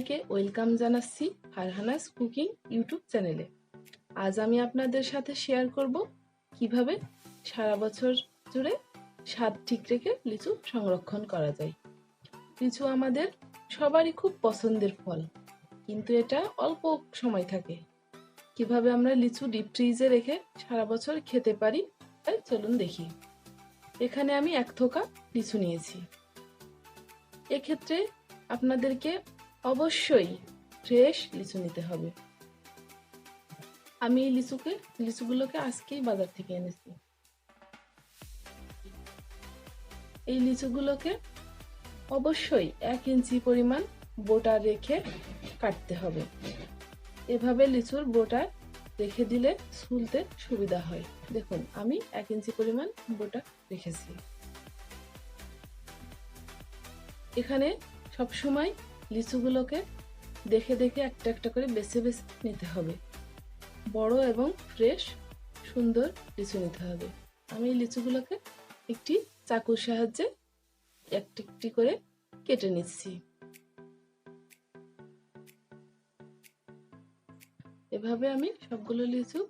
সবাইকে ওয়েলকাম জানাচ্ছি Farhana's cooking YouTube চ্যানেলে। আজ আমি আপনাদের সাথে শেয়ার করব কীভাবে সারা বছর জুড়ে স্বাদ ঠিক রেখে লিচু সংরক্ষণ করা যায়। লিচু আমাদের সবারই খুব পছন্দের ফল, কিন্তু এটা অল্প সময় থাকে। কীভাবে আমরা লিচু ডিপ ফ্রিজে রেখে সারা বছর খেতে পারি, তাই চলুন দেখি। এখানে আমি এক থোকা লিচু নিয়েছি। এক্ষেত্রে আপনাদেরকে অবশ্যই ফ্রেশ লিচু নিতে হবে। আমি এই লিচুকে, লিচুগুলোকে আজকেই বাজার থেকে এনেছি। এই লিচুগুলোকে অবশ্যই এক ইঞ্চি পরিমাণ বোটা রেখে কাটতে হবে। এভাবে লিচুর বোটা রেখে দিলে ছুলতে সুবিধা হয়। দেখুন, আমি এক ইঞ্চি পরিমাণ বোটা রেখেছি। এখানে সবসময় লিচুগুলোকে দেখে দেখে একটা একটা করে বেছে বেছে নিতে হবে। বড় এবং ফ্রেশ, সুন্দর লিচু নিতে হবে। আমি এই লিচুগুলোকে একটি চাকুর সাহায্যে একটি একটি করে কেটে নিচ্ছি। এভাবে আমি সবগুলো লিচু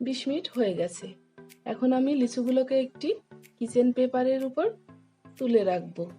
বিশ মিনিট হয়ে গেছে। এখন আমি লিচুগুলোকে একটি কিচেন পেপারের উপর তুলে রাখব।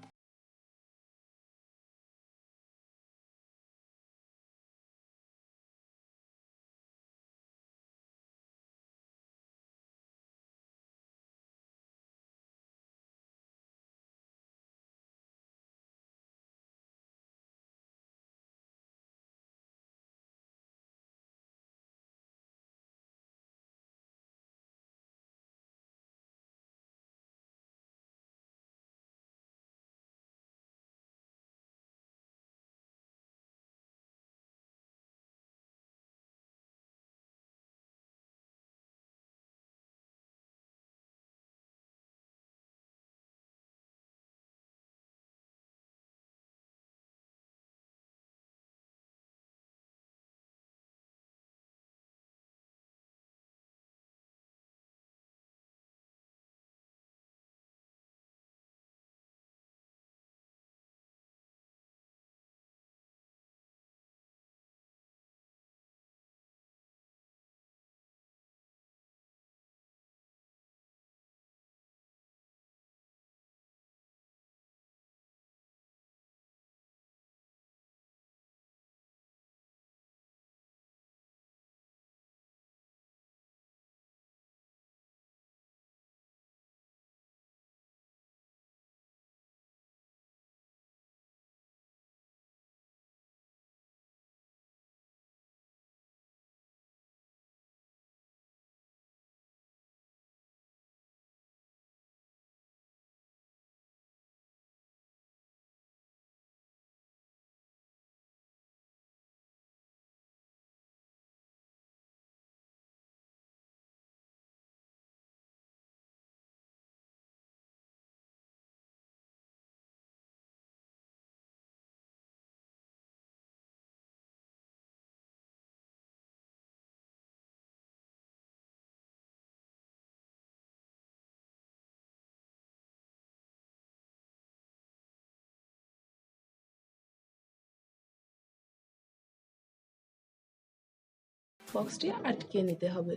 বক্সটি আটকে নিতে হবে,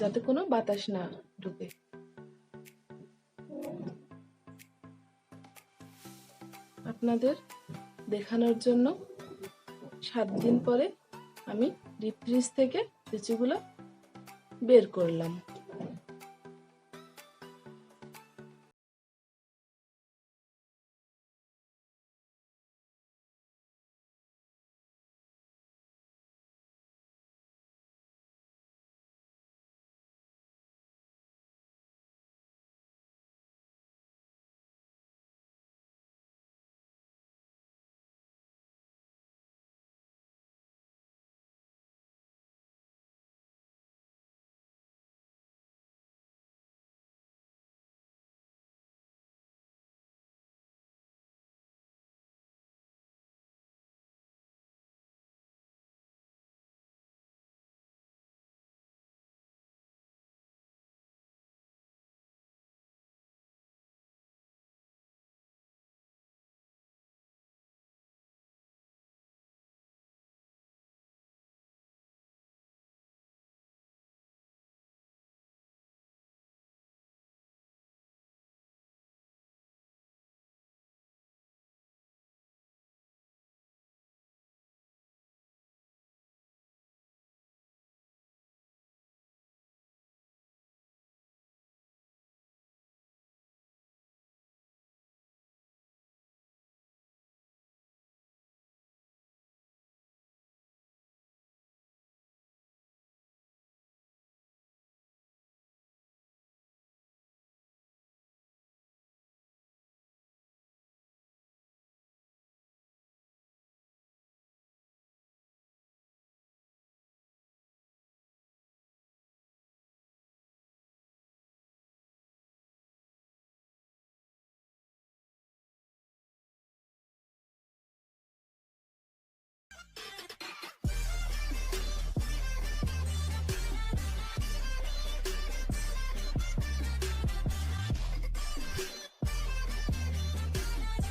যাতে কোনো বাতাস না ঢুকে। আপনাদের দেখানোর জন্য সাত দিন পরে আমি ডিপ ফ্রিজ থেকে লিচুগুলো বের করলাম।